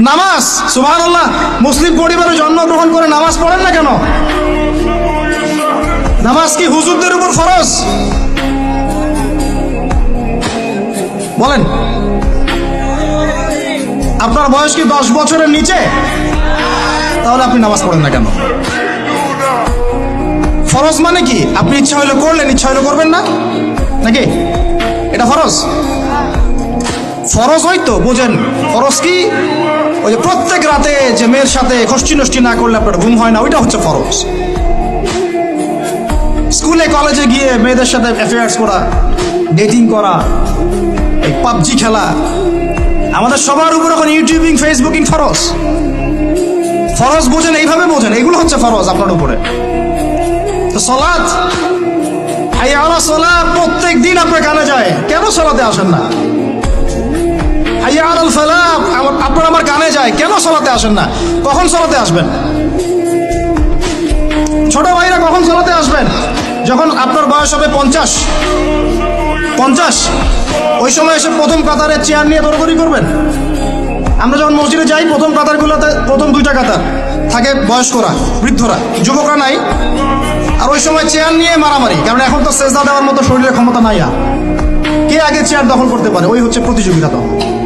নামাজ, সুবহানাল্লাহ, মুসলিম পরিবারে জন্মগ্রহণ করে নামাজ পড়েন না কেন? নামাজ কি হুজুরদের উপর ফরজ? বলেন। আপনার বয়স কি দশ বছরের নিচে? তাহলে আপনি নামাজ পড়েন না কেন? ফরজ মানে কি? আপনি ইচ্ছা হইলে করলেন, ইচ্ছা হইলে করবেন না? নাকি? এটা ফরজ? ফরজ হয়তো বোঝেন? ফরজ কি? ওই যে প্রত্যেক রাতে যে মেয়ের সাথে খষ্টি নষ্টি না করলে আপনার ঘুম হয় না, ওইটা হচ্ছে ফরজ। স্কুলে, কলেজে গিয়ে মেয়েদের সাথে অ্যাফেয়ার্স করা ডেটিং করা, এই পাবজি খেলা, আমাদের সবার উপর এখন ইউটিউবিং ফেসবুকিং ফরজ। ফরজ বোঝেন, এইভাবে বোঝেন, এগুলো হচ্ছে ফরজ আপনার উপরে। তো সলাৎ হাইয়া আলা প্রত্যেক দিন আপনার কানে যায়, কেন সলাতে আসেন না? হাইয়া ফালাহ আমার- আপনার আমার কানে যায়। কেন সলাতে আসেন না? কখন সলাতে আসবেন? ছোট ভাইরা কখন সলাতে আসবেন? যখন আপনার বয়স হবে পঞ্চাশ। পঞ্চাশ। ওই সময় এসে প্রথম কাতারে চেয়ার নিয়ে দৌড়দৌড়ি করবেন? আমরা যখন মসজিদে যাই, প্রথম কাতারগুলোতে প্রথম দুইটা কাতার। থাকে বয়স্করা, বৃদ্ধরা। যুবকরা নাই। আর ওই সময় চেয়ার নিয়ে মারামারি। কারণ এখন তো সেজদা দেওয়ার মতো শরীরের ক্ষমতা নাই আর। কে আগে চেয়ার দখল করতে পারে? ওই হচ্ছে প্রতিযোগিতা তখন